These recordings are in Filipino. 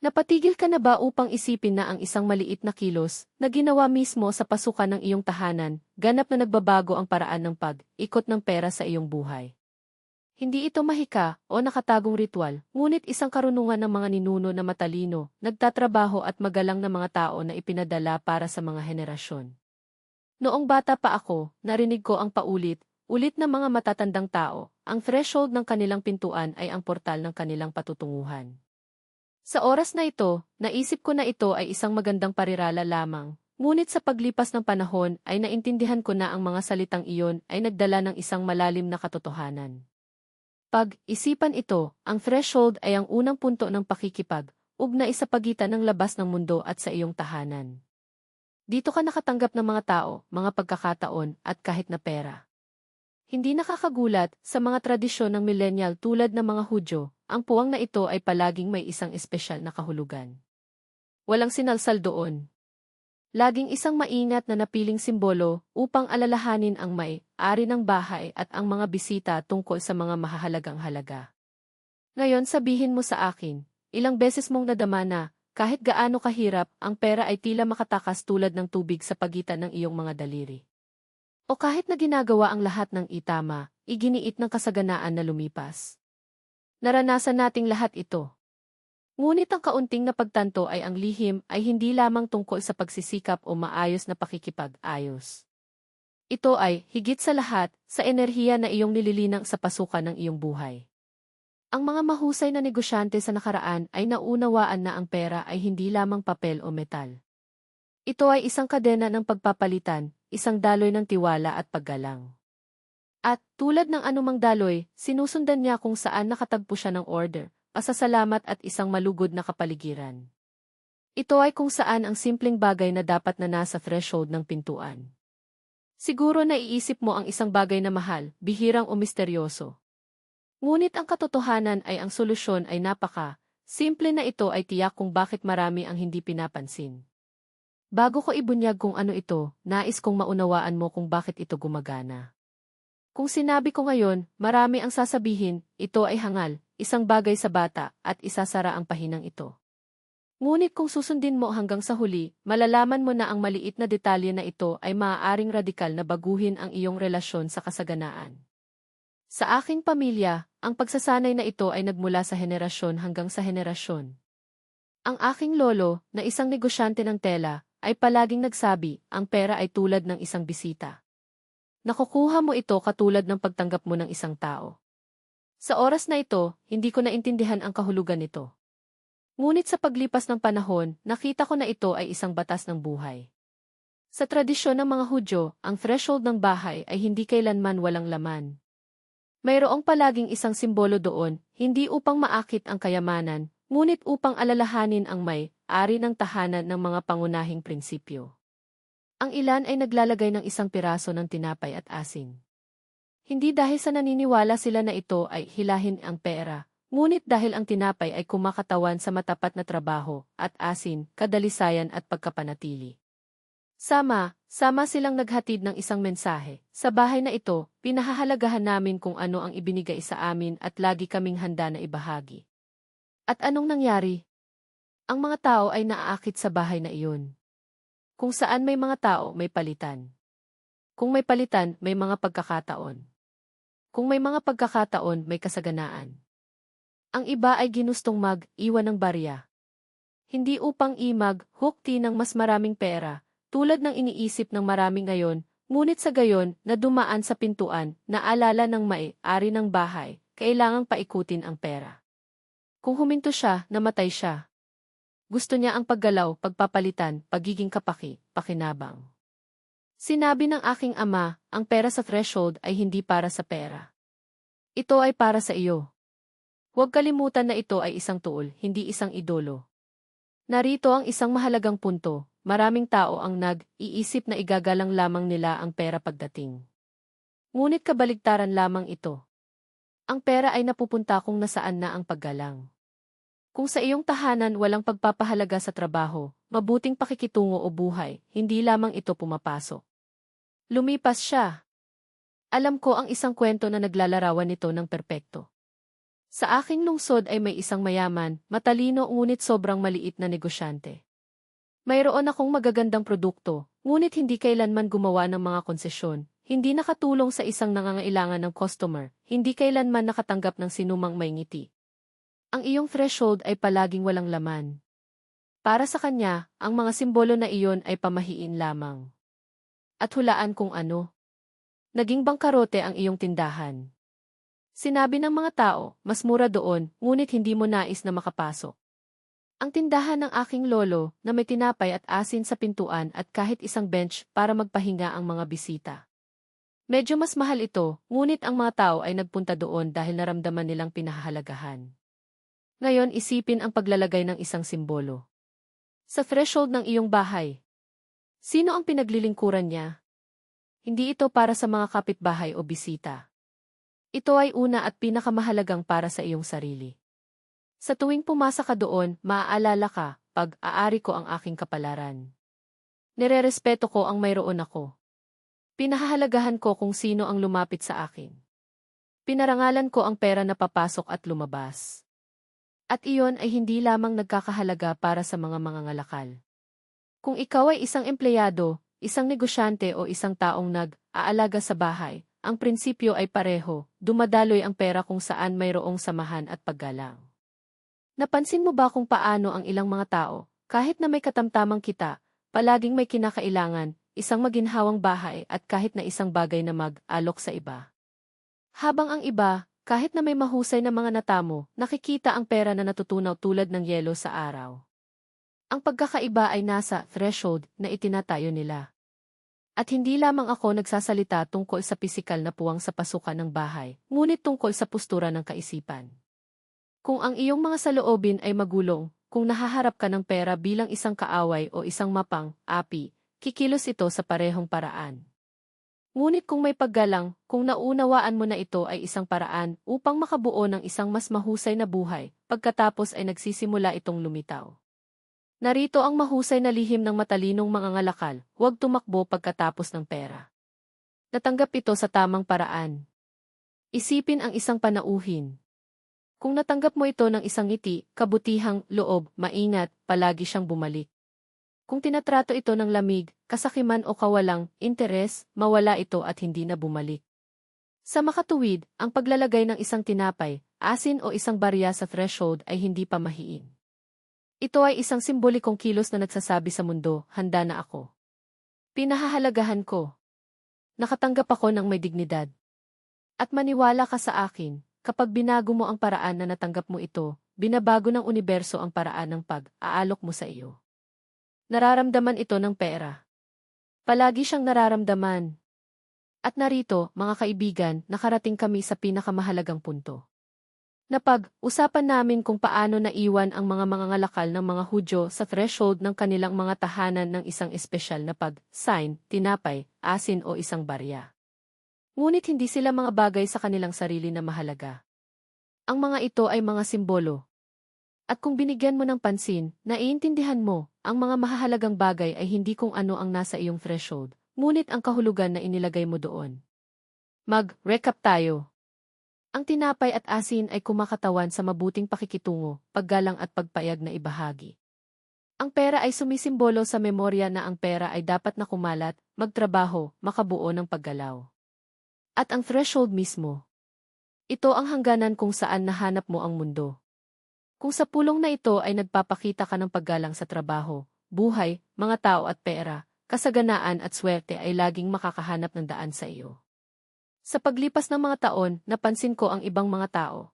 Napatigil ka na ba upang isipin na ang isang maliit na kilos na ginawa mismo sa pasukan ng iyong tahanan, ganap na nagbabago ang paraan ng pag-ikot ng pera sa iyong buhay? Hindi ito mahika o nakatagong ritual, ngunit isang karunungan ng mga ninuno na matalino, nagtatrabaho at magalang na mga tao na ipinadala para sa mga henerasyon. Noong bata pa ako, narinig ko ang paulit, ulit na mga matatandang tao, ang threshold ng kanilang pintuan ay ang portal ng kanilang patutunguhan. Sa oras na ito, naisip ko na ito ay isang magandang parirala lamang, ngunit sa paglipas ng panahon ay naintindihan ko na ang mga salitang iyon ay nagdala ng isang malalim na katotohanan. Pag-isipan ito, ang threshold ay ang unang punto ng pakikipag, ugnay sa pagitan ng labas ng mundo at sa iyong tahanan. Dito ka nakatanggap ng mga tao, mga pagkakataon, at kahit na pera. Hindi nakakagulat, sa mga tradisyon ng millennial tulad ng mga Hudyo, ang puwang na ito ay palaging may isang espesyal na kahulugan. Walang sinalsal doon. Laging isang maingat na napiling simbolo upang alalahanin ang may, ari ng bahay at ang mga bisita tungkol sa mga mahahalagang halaga. Ngayon sabihin mo sa akin, ilang beses mong nadama na, kahit gaano kahirap, ang pera ay tila makatakas tulad ng tubig sa pagitan ng iyong mga daliri. O kahit na ginagawa ang lahat ng itama, iginiit ng kasaganaan na lumipas. Naranasan nating lahat ito. Ngunit ang kaunting na pagtanto ay ang lihim ay hindi lamang tungkol sa pagsisikap o maayos na pakikipag-ayos. Ito ay, higit sa lahat, sa enerhiya na iyong nililinang sa pasukan ng iyong buhay. Ang mga mahusay na negosyante sa nakaraan ay naunawaan na ang pera ay hindi lamang papel o metal. Ito ay isang kadena ng pagpapalitan, isang daloy ng tiwala at paggalang. At, tulad ng anumang daloy, sinusundan niya kung saan nakatagpo siya ng order, pasasalamat at isang malugod na kapaligiran. Ito ay kung saan ang simpleng bagay na dapat na nasa threshold ng pintuan. Siguro naiisip mo ang isang bagay na mahal, bihirang o misteryoso. Ngunit ang katotohanan ay ang solusyon ay napaka, simple na ito ay tiyak kung bakit marami ang hindi pinapansin. Bago ko ibunyag kung ano ito, nais kong maunawaan mo kung bakit ito gumagana. Kung sinabi ko ngayon, marami ang sasabihin, ito ay hangal, isang bagay sa bata, at isasara ang pahinang ito. Ngunit kung susundin mo hanggang sa huli, malalaman mo na ang maliit na detalye na ito ay maaaring radikal na baguhin ang iyong relasyon sa kasaganaan. Sa aking pamilya, ang pagsasanay na ito ay nagmula sa henerasyon hanggang sa henerasyon. Ang aking lolo, na isang negosyante ng tela, ay palaging nagsabi, ang pera ay tulad ng isang bisita. Nakukuha mo ito katulad ng pagtanggap mo ng isang tao. Sa oras na ito, hindi ko naintindihan ang kahulugan nito. Ngunit sa paglipas ng panahon, nakita ko na ito ay isang batas ng buhay. Sa tradisyon ng mga Hudyo, ang threshold ng bahay ay hindi kailanman walang laman. Mayroong palaging isang simbolo doon, hindi upang maakit ang kayamanan, ngunit upang alalahanin ang may, ari ng tahanan ng mga pangunahing prinsipyo. Ang ilan ay naglalagay ng isang piraso ng tinapay at asin. Hindi dahil sa naniniwala sila na ito ay hilahin ang pera, ngunit dahil ang tinapay ay kumakatawan sa matapat na trabaho, at asin, kadalisayan at pagkapanatili. Sama, sama silang naghatid ng isang mensahe. Sa bahay na ito, pinahahalagahan namin kung ano ang ibinigay sa amin at lagi kaming handa na ibahagi. At anong nangyari? Ang mga tao ay naaakit sa bahay na iyon. Kung saan may mga tao, may palitan. Kung may palitan, may mga pagkakataon. Kung may mga pagkakataon, may kasaganaan. Ang iba ay ginustong mag-iwan ng barya. Hindi upang imag, hukti ng mas maraming pera, tulad ng iniisip ng marami ngayon, ngunit sa gayon na dumaan sa pintuan, naalala ng may-ari ng bahay, kailangang paikutin ang pera. Kung huminto siya, namatay siya. Gusto niya ang paggalaw, pagpapalitan, pagiging kapaki, pakinabang. Sinabi ng aking ama, ang pera sa threshold ay hindi para sa pera. Ito ay para sa iyo. Huwag kalimutan na ito ay isang tuol, hindi isang idolo. Narito ang isang mahalagang punto, maraming tao ang nag-iisip na igagalang lamang nila ang pera pagdating. Ngunit kabaligtaran lamang ito. Ang pera ay napupunta kung nasaan na ang paggalang. Kung sa iyong tahanan walang pagpapahalaga sa trabaho, mabuting pakikitungo o buhay, hindi lamang ito pumapasok. Lumipas siya. Alam ko ang isang kwento na naglalarawan nito ng perpekto. Sa aking lungsod ay may isang mayaman, matalino ngunit sobrang maliit na negosyante. Mayroon akong magagandang produkto, ngunit hindi kailanman gumawa ng mga konsesyon, hindi nakatulong sa isang nangangailangan ng customer, hindi kailanman nakatanggap ng sinumang may ngiti. Ang iyong threshold ay palaging walang laman. Para sa kanya, ang mga simbolo na iyon ay pamahiin lamang. At hulaan kung ano. Naging bangkarote ang iyong tindahan. Sinabi ng mga tao, mas mura doon, ngunit hindi mo nais na makapasok. Ang tindahan ng aking lolo na may tinapay at asin sa pintuan at kahit isang bench para magpahinga ang mga bisita. Medyo mas mahal ito, ngunit ang mga tao ay nagpunta doon dahil naramdaman nilang pinahahalagahan. Ngayon isipin ang paglalagay ng isang simbolo. Sa threshold ng iyong bahay. Sino ang pinaglilingkuran niya? Hindi ito para sa mga kapitbahay o bisita. Ito ay una at pinakamahalagang para sa iyong sarili. Sa tuwing pumasa ka doon, maaalala ka, pag-aari ko ang aking kapalaran. Nirerespeto ko ang mayroon ako. Pinahahalagahan ko kung sino ang lumapit sa akin. Pinarangalan ko ang pera na papasok at lumabas. At iyon ay hindi lamang nagkakahalaga para sa mga mangangalakal. Kung ikaw ay isang empleyado, isang negosyante o isang taong nag-aalaga sa bahay, ang prinsipyo ay pareho, dumadaloy ang pera kung saan mayroong samahan at paggalang. Napansin mo ba kung paano ang ilang mga tao, kahit na may katamtamang kita, palaging may kinakailangan, isang maginhawang bahay at kahit na isang bagay na mag-alok sa iba? Habang ang iba, kahit na may mahusay na mga natamo, nakikita ang pera na natutunaw tulad ng yelo sa araw. Ang pagkakaiba ay nasa threshold na itinatayo nila. At hindi lamang ako nagsasalita tungkol sa pisikal na puwang sa pasukan ng bahay, ngunit tungkol sa postura ng kaisipan. Kung ang iyong mga saloobin ay magulong, kung nahaharap ka ng pera bilang isang kaaway o isang mapang, api, kikilos ito sa parehong paraan. Ngunit kung may paggalang, kung naunawaan mo na ito ay isang paraan upang makabuo ng isang mas mahusay na buhay, pagkatapos ay nagsisimula itong lumitaw. Narito ang mahusay na lihim ng matalinong mga ngalakal, huwag tumakbo pagkatapos ng pera. Natanggap ito sa tamang paraan. Isipin ang isang panauhin. Kung natanggap mo ito ng isang ngiti, kabutihang, loob, maingat, palagi siyang bumalik. Kung tinatrato ito ng lamig, kasakiman o kawalang interes, mawala ito at hindi na bumalik. Sa makatuwid, ang paglalagay ng isang tinapay, asin o isang barya sa threshold ay hindi pamahiin. Ito ay isang simbolikong kilos na nagsasabi sa mundo, handa na ako. Pinahahalagahan ko. Nakatanggap ako ng may dignidad. At maniwala ka sa akin, kapag binago mo ang paraan na natanggap mo ito, binabago ng universo ang paraan ng pag-aalok mo sa iyo. Nararamdaman ito ng pera. Palagi siyang nararamdaman. At narito, mga kaibigan, nakarating kami sa pinakamahalagang punto. Napag-usapan namin kung paano naiwan ang mga mangangalakal ng mga Hudyo sa threshold ng kanilang mga tahanan ng isang espesyal na pag-sign, tinapay, asin o isang barya. Ngunit hindi sila mga bagay sa kanilang sarili na mahalaga. Ang mga ito ay mga simbolo, at kung binigyan mo ng pansin, naiintindihan mo, ang mga mahahalagang bagay ay hindi kung ano ang nasa iyong threshold, ngunit ang kahulugan na inilagay mo doon. Mag-recap tayo. Ang tinapay at asin ay kumakatawan sa mabuting pakikitungo, paggalang at pagpayag na ibahagi. Ang pera ay sumisimbolo sa memorya na ang pera ay dapat na kumalat, magtrabaho, makabuo ng paggalaw. At ang threshold mismo. Ito ang hangganan kung saan nahanap mo ang mundo. Kung sa pulong na ito ay nagpapakita ka ng paggalang sa trabaho, buhay, mga tao at pera, kasaganaan at swerte ay laging makakahanap ng daan sa iyo. Sa paglipas ng mga taon, napansin ko ang ibang mga tao.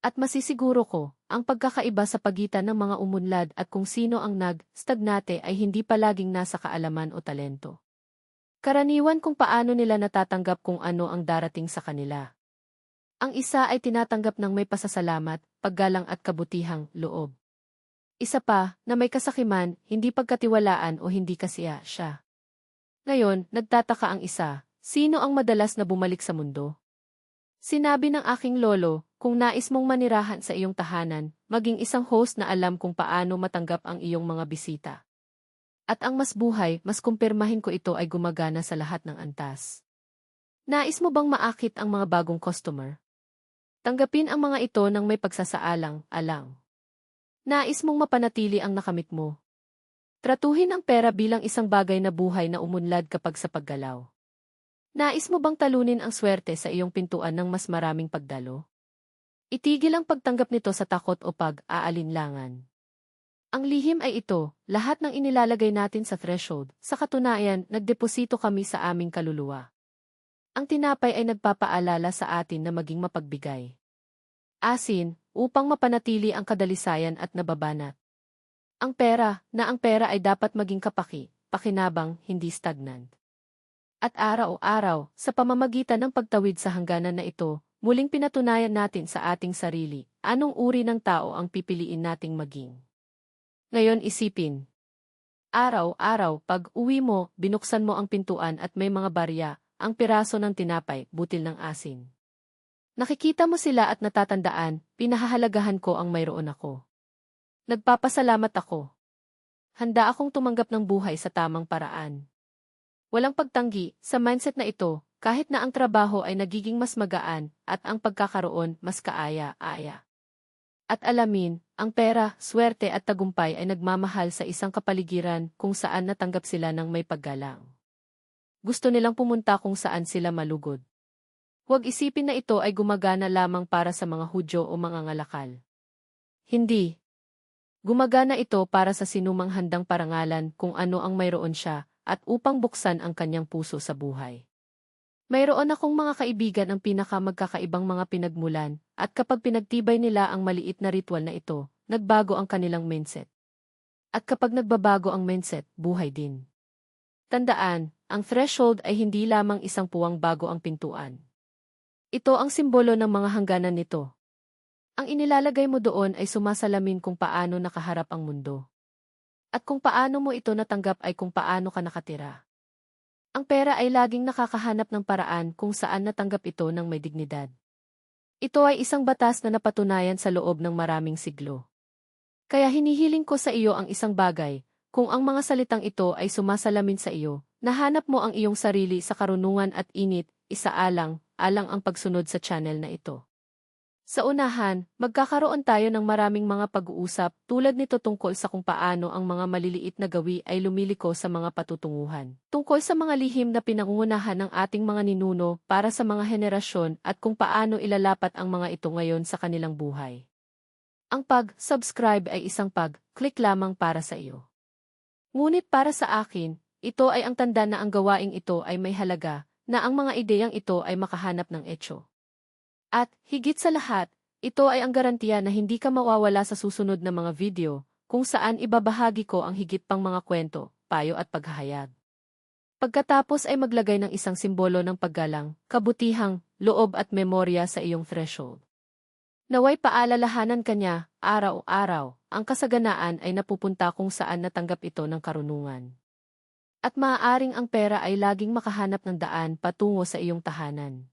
At masisiguro ko, ang pagkakaiba sa pagitan ng mga umunlad at kung sino ang nag-stagnate ay hindi palaging nasa kaalaman o talento. Karaniwan kung paano nila natatanggap kung ano ang darating sa kanila. Ang isa ay tinatanggap ng may pasasalamat, paggalang at kabutihang loob. Isa pa, na may kasakiman, hindi pagkatiwalaan o hindi kasiya siya. Ngayon, nagtataka ang isa, sino ang madalas na bumalik sa mundo? Sinabi ng aking lolo, kung nais mong manirahan sa iyong tahanan, maging isang host na alam kung paano matanggap ang iyong mga bisita. At ang mas buhay, mas kumpirmahin ko ito ay gumagana sa lahat ng antas. Nais mo bang maakit ang mga bagong customer? Tanggapin ang mga ito ng may pagsasaalang, alang. Nais mong mapanatili ang nakamit mo. Tratuhin ang pera bilang isang bagay na buhay na umunlad kapag sa paggalaw. Nais mo bang talunin ang swerte sa iyong pintuan ng mas maraming pagdalo? Itigil ang pagtanggap nito sa takot o pag-aalinlangan. Ang lihim ay ito, lahat ng inilalagay natin sa threshold, sa katunayan, nagdeposito kami sa aming kaluluwa. Ang tinapay ay nagpapaalala sa atin na maging mapagbigay. Asin, upang mapanatili ang kadalisayan at nababanat. Ang pera, na ang pera ay dapat maging kapaki, pakinabang, hindi stagnant. At araw-araw, sa pamamagitan ng pagtawid sa hangganan na ito, muling pinatunayan natin sa ating sarili, anong uri ng tao ang pipiliin nating maging. Ngayon isipin. Araw-araw, pag uwi mo, binuksan mo ang pintuan at may mga barya, ang piraso ng tinapay, butil ng asin. Nakikita mo sila at natatandaan, pinahahalagahan ko ang mayroon ako. Nagpapasalamat ako. Handa akong tumanggap ng buhay sa tamang paraan. Walang pagtanggi, sa mindset na ito, kahit na ang trabaho ay nagiging mas magaan at ang pagkakaroon mas kaaya-aya. At alamin, ang pera, swerte at tagumpay ay nagmamahal sa isang kapaligiran kung saan natanggap sila ng may paggalang. Gusto nilang pumunta kung saan sila malugod. Huwag isipin na ito ay gumagana lamang para sa mga Hudyo o mga ngalakal. Hindi. Gumagana ito para sa sinumang handang parangalan kung ano ang mayroon siya at upang buksan ang kanyang puso sa buhay. Mayroon akong mga kaibigan ang pinakamagkakaibang mga pinagmulan, at kapag pinagtibay nila ang maliit na ritual na ito, nagbago ang kanilang mindset. At kapag nagbabago ang mindset, buhay din. Tandaan, ang threshold ay hindi lamang isang puwang bago ang pintuan. Ito ang simbolo ng mga hangganan nito. Ang inilalagay mo doon ay sumasalamin kung paano nakaharap ang mundo. At kung paano mo ito natanggap ay kung paano ka nakatira. Ang pera ay laging nakakahanap ng paraan kung saan natanggap ito ng may dignidad. Ito ay isang batas na napatunayan sa loob ng maraming siglo. Kaya hinihiling ko sa iyo ang isang bagay, kung ang mga salitang ito ay sumasalamin sa iyo, nahanap mo ang iyong sarili sa karunungan at init, isaalang, alang ang pagsunod sa channel na ito. Sa unahan, magkakaroon tayo ng maraming mga pag-uusap tulad nito tungkol sa kung paano ang mga maliliit na gawi ay lumiliko sa mga patutunguhan. Tungkol sa mga lihim na pinangungunahan ng ating mga ninuno para sa mga henerasyon at kung paano ilalapat ang mga ito ngayon sa kanilang buhay. Ang pag-subscribe ay isang pag-click lamang para sa iyo. Ngunit para sa akin, ito ay ang tanda na ang gawaing ito ay may halaga, na ang mga ideyang ito ay makahanap ng etyo. At, higit sa lahat, ito ay ang garantiya na hindi ka mawawala sa susunod na mga video, kung saan ibabahagi ko ang higit pang mga kwento, payo at paghahayag. Pagkatapos ay maglagay ng isang simbolo ng paggalang, kabutihang, loob at memorya sa iyong threshold. Naway paalalahanan kanya, araw-araw, ang kasaganaan ay napupunta kung saan natanggap ito ng karunungan. At maaaring ang pera ay laging makahanap ng daan patungo sa iyong tahanan.